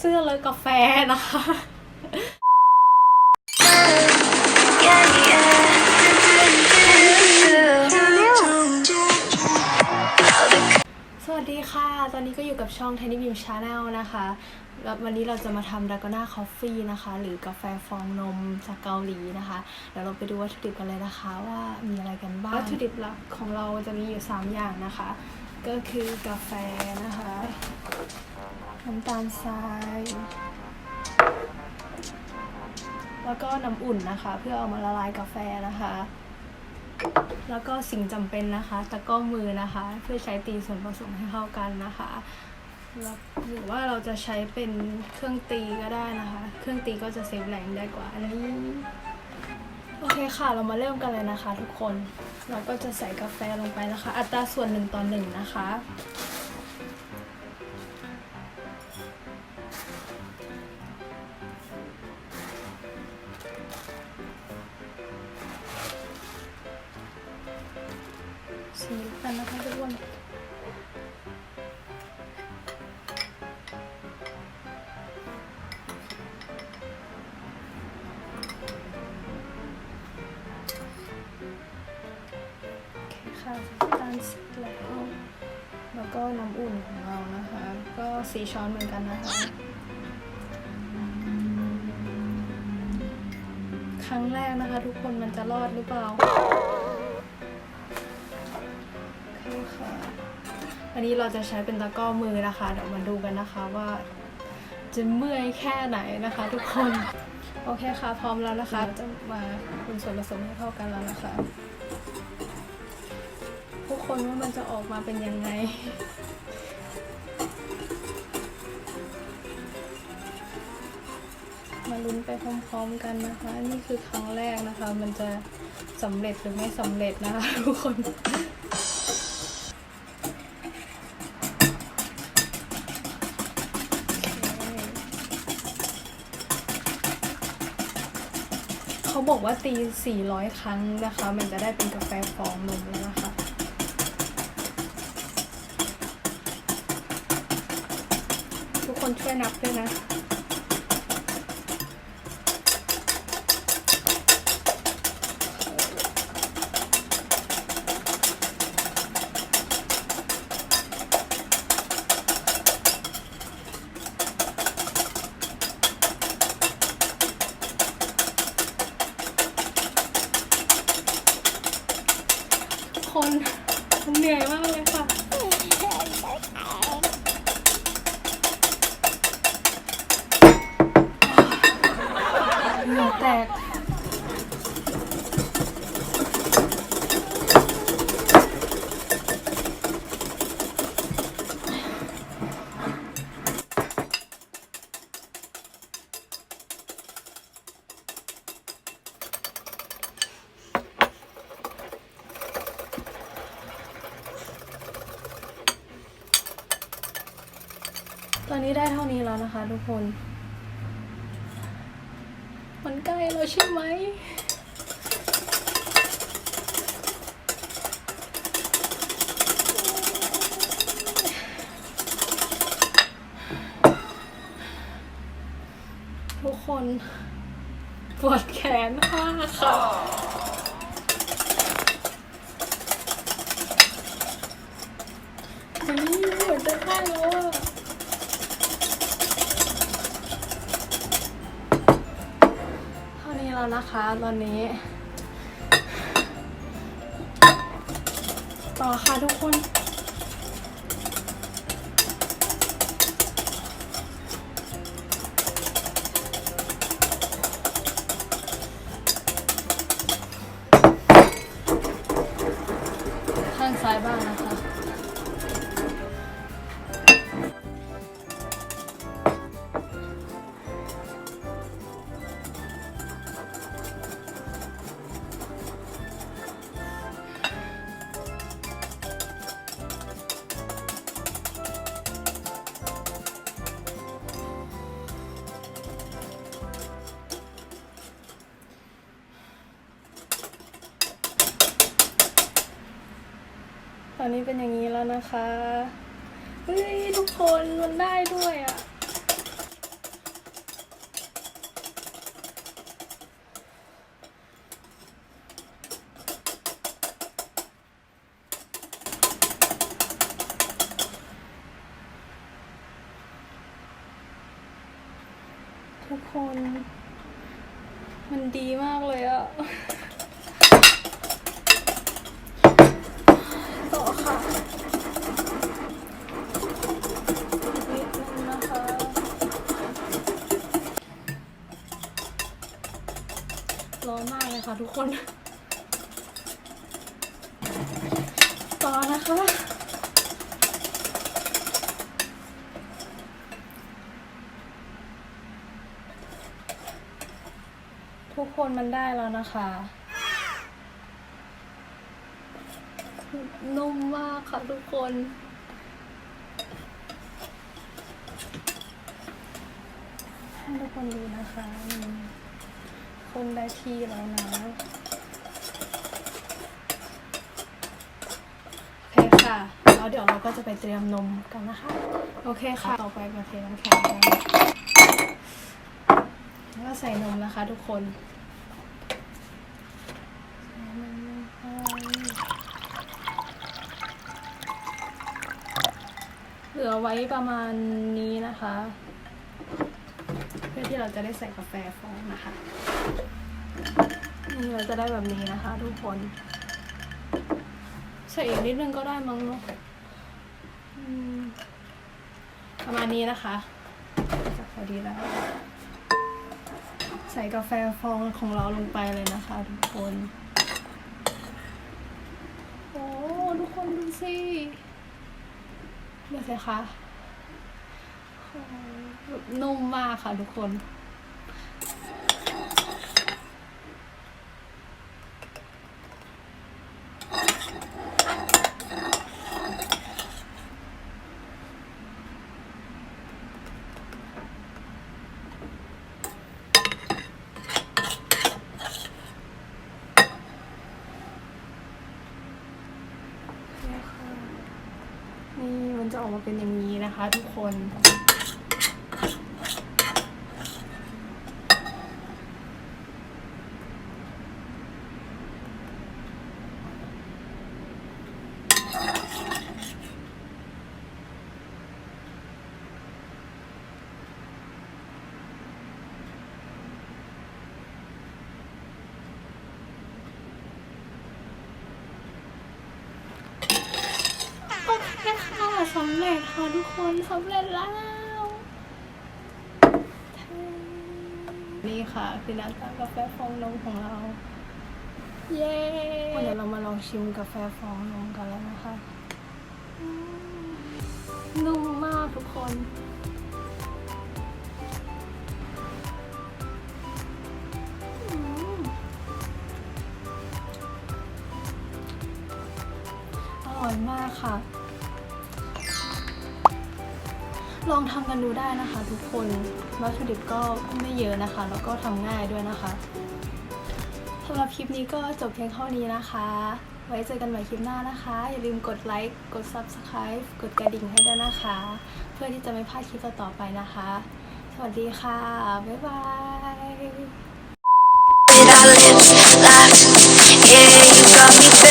เสื้อเลยกาแฟนะคะ สวัสดีค่ะ ตอนนี้ก็อยู่กับช่อง Tiny Beam Channel นะคะแล้ววันนี้เราจะมาทำดาก o น่าคอฟฟี่นะคะ หรือกาแฟฟองนมจากเกาหลีนะคะเดี๋ยวเราไปดูวัตถุดิบกันเลยนะคะ ว่ามีอะไรกันบ้าง วัตถุดิบหลักของเราจะมีอยู่ 3 อย่างนะคะ ก็คือกาแฟนะคะ น้ำตาลทราย แล้วก็น้ำอุ่นนะคะ เพื่อเอามาละลายกาแฟนะคะ แล้วก็สิ่งจำเป็นนะคะตะก้อมือนะคะ เพื่อใช้ตีส่วนผสมให้เข้ากันนะคะหรือว่าเราจะใช้เป็นเครื่องตีก็ได้นะคะ เครื่องตีก็จะเซฟแรงได้กว่าอันนี้โอเคค่ะ เรามาเริ่มกันเลยนะคะ ทุกคน เราก็จะใส่กาแฟลงไปนะคะ อัตราส่วนหนึ่งต่อหนึ่งนะคะ สีกันนะคะทุกคนค่ะตาลเสร็จแล้ว แล้วก็น้ำอุ่นของเรานะคะ ก็สีช้อนเหมือนกันนะคะ ครั้งแรกนะคะทุกคนมันจะรอดหรือเปล่า ค่ะอันนี้เราจะใช้เป็นตะกร้อมือนะคะ เดี๋ยวมาดูกันนะคะว่าจะเมื่อยแค่ไหนนะคะ ทุกคน โอเคค่ะ พร้อมแล้วนะคะจะมาคนส่วนผสมให้เข้ากันแล้วนะคะทุกคนว่ามันจะออกมาเป็นยังไงมาลุ้นไปพร้อมๆกันนะคะ นี่คือครั้งแรกนะคะ มันจะสำเร็จหรือไม่สำเร็จนะคะทุกคน เขาบอกว่าตี 400 ครั้งนะคะ มันจะได้เป็นกาแฟฟองนมแล้วนะคะทุกคนช่วยนับด้วยนะ คนมันเหนื่อยมากเลยค่ะ เหงื่อแตก ตอนนี้ได้เท่านี้แล้วนะคะทุกคน มันใกล้แล้วใช่ไหมทุกคนปวดแขนมากค่ะอันนี้เหมือนจะได้แล้วอะเท่านี้ แล้วนะคะ ตอนนี้ ต่อค่ะทุกคนข้างซ้ายบ้างนะคะ อนนี้เป็นอย่างนี้แล้วนะคะ เฮ้ย ทุกคนมันได้ด้วยอะ่ะ ทุกคน มันดีมากเลยอะ่ะ คน ต่อนะคะ ทุกคนมันได้แล้วนะคะ นุ่มมากค่ะทุกคนให้ทุกคนดูนะคะ คนได้ที่แล้วนะโอเคค่ะแล้วเดี๋ยวเราก็จะไปเตรียมนมกันนะคะ โอเคค่ะ ต่อไปมาเทน้ำแข็งกันแล้วก็ใส่นมนะคะทุกคนใส่นมลงไปเหลือไว้ประมาณนี้นะคะเพื่อที่เราจะได้ใส่กาแฟฟองนะคะนี่เราจะได้แบบนี้นะคะ ทุกคน ใส่อีกนิดนึงก็ได้มั้งเนาะประมาณนี้นะคะจะพอดีแล้ว ใส่กาแฟฟองของเราลงไปเลยนะคะ ทุกคน โอ้ ทุกคนดูสิดูสิคะ นุ่มมากค่ะทุกคน นี่มันจะออกมาเป็นอย่างนี้นะคะทุกคน โอเคค่ะสำเร็จค่ะทุกคนสำเร็จแล้ว นี่ค่ะคือหน้าตากาแฟฟองนมของเรา เย้เดี๋ยวเรามาลองชิมกาแฟฟองนมกันแล้วนะคะอืมนุ่มมากทุกคนอืมอร่อยมากค่ะ ลองทำกันดูได้นะคะทุกคนวัตถุดิบก็ไม่เยอะนะคะ แล้วก็ทำง่ายด้วยนะคะสำหรับคลิปนี้ก็จบเพียงเท่านี้นะคะ ไว้เจอกันใหม่คลิปหน้านะคะ อย่าลืมกดไลค์ กด Subscribe กดกระดิ่งให้ด้วยนะคะ เพื่อที่จะไม่พลาดคลิปต่อๆไปนะคะ สวัสดีค่ะ บ๊ายบาย with our lips locked. Yeah, you got me